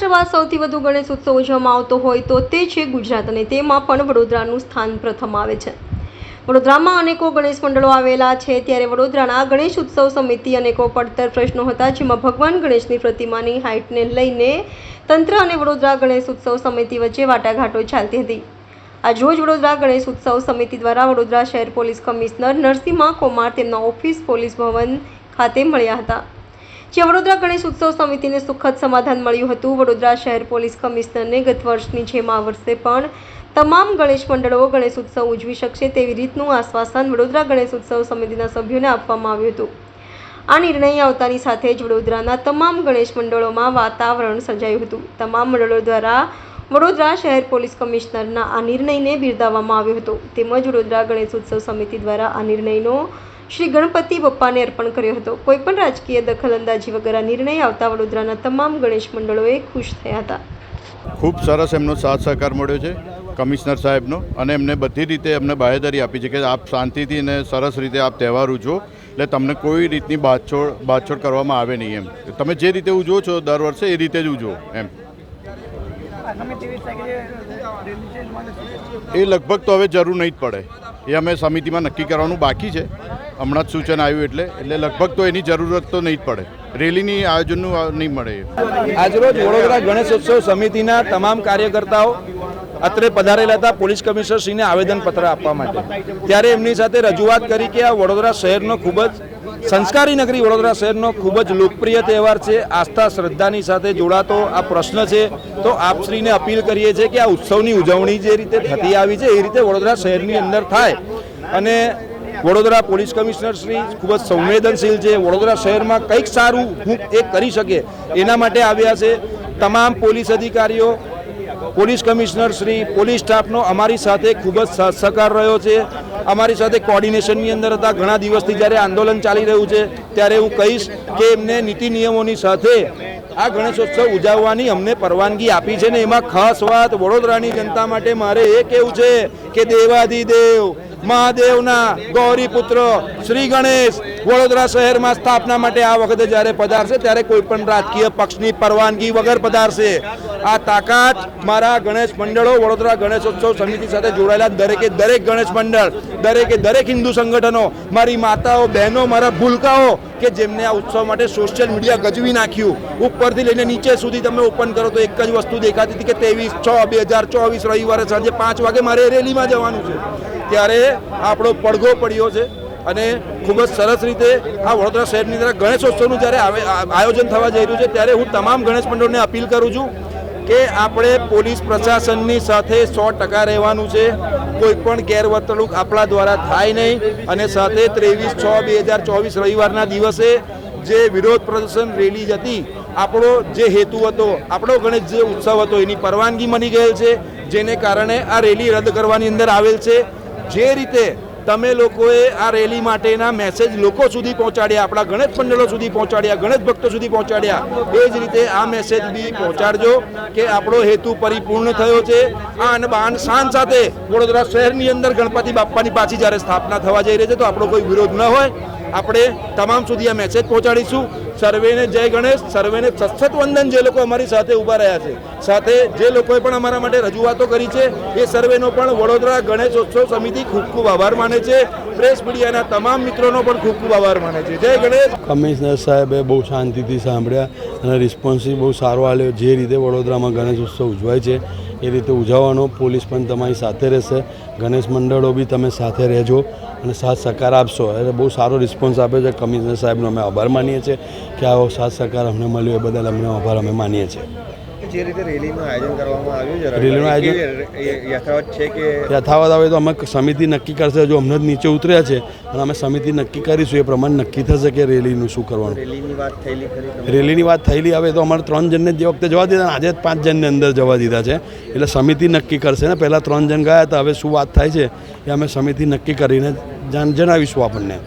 વિશ્વમાં સૌથી વધુ ગણેશ ઉત્સવ ઉજવવામાં આવતો હોય તો તે છે ગુજરાત અને તેમાં પણ વડોદરાનું સ્થાન પ્રથમ આવે છે. વડોદરામાં અનેકો ગણેશ મંડળો આવેલા છે, ત્યારે વડોદરાના ગણેશ ઉત્સવ સમિતિ અનેકો પડતર પ્રશ્નો હતા, જેમાં ભગવાન ગણેશની પ્રતિમાની હાઇટને લઈને તંત્ર અને વડોદરા ગણેશ ઉત્સવ સમિતિ વચ્ચે વાટાઘાટો ચાલતી હતી. આ રોજ વડોદરા ગણેશ ઉત્સવ સમિતિ દ્વારા વડોદરા શહેર પોલીસ કમિશનર નરસિંહા કુમાર તેમના ઓફિસ પોલીસ ભવન ખાતે મળ્યા હતા. જે વડોદરા ગણેશ ઉત્સવ સમિતિને સુખદ સમાધાન મળ્યું હતું. વડોદરા શહેર પોલીસ કમિશનરને ગત વર્ષની જેમ આ વર્ષે પણ તમામ ગણેશ મંડળો ગણેશ ઉત્સવ ઉજવી શકશે તેવી રીતનું આશ્વાસન વડોદરા ગણેશ ઉત્સવ સમિતિના સભ્યોને આપવામાં આવ્યું હતું. આ નિર્ણય આવતાની સાથે જ વડોદરાના તમામ ગણેશ મંડળોમાં વાતાવરણ સર્જાયું હતું. તમામ મંડળો દ્વારા વડોદરા શહેર પોલીસ કમિશનરના આ નિર્ણયને બિરદાવવામાં આવ્યો હતો. તેમજ વડોદરા ગણેશ ઉત્સવ સમિતિ દ્વારા આ નિર્ણયનો શ્રી ગણપતિ બપ્પાને અર્પણ કર્યો હતો. કોઈપણ રાજકીય દખલઅંદાજી વગર આ નિર્ણય આવતા વડોદરાના તમામ ગણેશ મંડળોએ ખુશ થયા હતા. ખૂબ સરસ એમનો સાથ સહકાર મળ્યો છે કમિશનર સાહેબનો અને એમને બધી રીતે એમને બાહેદારી આપી છે કે આપ શાંતિથી અને સરસ રીતે આપ તહેવાર ઉજવો એટલે તમને કોઈ રીતની બાછોડ બાદછોડ કરવામાં આવે નહીં એમ. તમે જે રીતે ઉજવો છો દર વર્ષે એ રીતે જ ઉજવો એમ. એ લગભગ તો હવે જરૂર નહીં જ પડે. એ અમે સમિતિમાં નક્કી કરવાનું બાકી છે. હમણાં જ સૂચન આવ્યું એટલે એટલે લગભગ તો એની જરૂરત તો નહીં જ પડે. રેલીની આયોજનનું નહીં મળે. આજરોજ વડોદરા ગણેશોત્સવ સમિતિના તમામ કાર્યકર્તાઓ અત્રે પધારેલા હતા પોલીસ કમિશનરશ્રીને આવેદનપત્ર આપવા માટે. ત્યારે એમની સાથે રજૂઆત કરી કે આ વડોદરા શહેરનો ખૂબ જ સંસ્કારી નગરી વડોદરા શહેરનો ખૂબ જ લોકપ્રિય તહેવાર છે. આસ્થા, શ્રદ્ધાની સાથે જોડાતો આ પ્રશ્ન છે. તો આપશ્રીને અપીલ કરીએ છીએ કે આ ઉત્સવની ઉજવણી જે રીતે થતી આવી છે, એ રીતે વડોદરા શહેરની અંદર થાય. અને વડોદરા પોલીસ કમિશનર શ્રી ખૂબ જ સંવેદનશીલ છે. વડોદરા શહેરમાં કંઈક સારું હું એ કરી શકે એના માટે આવ્યા છે. તમામ પોલીસ અધિકારીઓ પોલીસ કમિશનર શ્રી, પોલીસ સ્ટાફનો અમારી સાથે ખૂબ જ સહકાર રહ્યો છે. અમારી સાથે કોર્ડિનેશનની અંદર હતા. ઘણા દિવસથી જ્યારે આંદોલન ચાલી રહ્યું છે, ત્યારે હું કહીશ કે એમને નીતિ નિયમોની સાથે આ ગણેશોત્સવ ઉજવવાની અમને પરવાનગી આપી છે ને એમાં ખાસ વાત વડોદરાની જનતા માટે મારે એ કહેવું છે કે દેવાધિદેવ મહાદેવના ગૌરીપુત્ર શ્રી ગણેશ વડોદરા શહેરમાં સ્થાપના માટે આ વખતે જ્યારે પધારશે, ત્યારે કોઈ પણ રાજકીય પક્ષની પરવાનગી વગર પધારશે. આ તાકાત મારા ગણેશ મંડળો, વડોદરા ગણેશોત્સવ સમિતિ સાથે જોડાયેલા દરેકે દરેક ગણેશ મંડળ, દરેકે દરેક હિન્દુ સંગઠનો, મારી માતાઓ, બહેનો, મારા ભૂલકાઓ કે જેમને આ ઉત્સવ માટે સોશિયલ મીડિયા ગજવી નાખ્યું. ઉપરથી લઈને નીચે સુધી તમે ઓપન કરો તો એક જ વસ્તુ દેખાતી હતી કે ત્રેવીસ છ બે હજાર ચોવીસ રવિવારે સાંજે પાંચ વાગે મારે રેલીમાં જવાનું છે. ત્યારે આપણો પડઘો પડ્યો છે અને ખૂબ જ સરસ રીતે આ વડોદરા શહેરની અંદર ગણેશોત્સવનું જ્યારે આયોજન થવા જઈ રહ્યું છે, ત્યારે હું તમામ ગણેશ મંડળને અપીલ કરું છું કે આપણે પોલીસ પ્રશાસનની સાથે સો ટકા રહેવાનું છે. કોઈ પણ ગેરવર્તણૂક આપણા દ્વારા થાય નહીં અને સાથે ત્રેવીસ છ બે હજાર ચોવીસ રવિવારના દિવસે જે વિરોધ પ્રદર્શન રેલી હતી, આપણો જે હેતુ હતો, આપણો ગણેશ જે ઉત્સવ હતો, એની પરવાનગી મળી ગયેલ છે. જેને કારણે આ રેલી રદ કરવાની અંદર આવેલ છે. જે રીતે તમે લોકોએ આ રેલી માટેના મેસેજ લોકો સુધી પહોંચાડ્યા, આપણા ગણેશ મંડળો સુધી પહોંચાડ્યા, ગણેશ ભક્તો સુધી પહોંચાડ્યા, એ જ રીતે આ મેસેજ બી પહોંચાડજો કે આપણો હેતુ પરિપૂર્ણ થયો છે. આ અને બાન શાન સાથે વડોદરા શહેરની અંદર ગણપતિ બાપ્પાની પાછી જ્યારે સ્થાપના થવા જઈ રહી છે, તો આપણો કોઈ વિરોધ ન હોય. આપણે તમામ સુધી આ મેસેજ પહોંચાડીશું. સર્વેને જય ગણેશ, સર્વેને સત્સત વંદન જે લોકો અમારી સાથે ઊભા રહ્યા છે. સાથે જે લોકોએ પણ અમારા માટે રજૂઆતો કરી છે, એ સર્વેનો પણ વડોદરા ગણેશોત્સવ સમિતિ ખૂબ ખૂબ આભાર માને છે. પ્રેસ મીડિયાના તમામ મિત્રોનો પણ ખૂબ ખૂબ આભાર માને છે. જય ગણેશ! કમિશનર સાહેબે બહુ શાંતિથી સાંભળ્યા અને રિસ્પોન્સિવ બહુ સારો આવ્યો જે રીતે વડોદરામાં ગણેશ ઉત્સવ ઉજવાય છે એ રીતે ઉજવવાનો પોલીસ પણ તમારી સાથે રહેશે. ગણેશ મંડળો બી તમે સાથે રહેજો અને સાથ સહકાર આપશો. એટલે બહુ સારો રિસ્પોન્સ આપ્યો છે. કમિશનર સાહેબનો અમે આભાર માનીએ છીએ કે આવો સાથ સહકાર અમને મળ્યો. એ બદલ અમને આભાર અમે માનીએ છીએ. જે રીતે રેલીનું આયોજન કરવામાં આવ્યું છે રેલીનું આયોજન- યથાવત છે કે યથાવત આવે તો અમે સમિતિ નક્કી કરશે જો અમને જ નીચે ઉતર્યા છે અને અમે સમિતિ નક્કી કરીશું એ પ્રમાણે નક્કી થશે કે રેલીનું શું કરવાનું. રેલીની વાત થયેલી રેલીની વાત થયેલી હવે તો અમારે ત્રણ જણને જે વખતે જવા દીધા આજે જ પાંચ જણને અંદર જવા દીધા છે. એટલે સમિતિ નક્કી કરશે ને પહેલાં ત્રણ જણ ગયા હતા હવે શું વાત થાય છે એ અમે સમિતિ નક્કી કરીને જાણ જણાવીશું આપણને.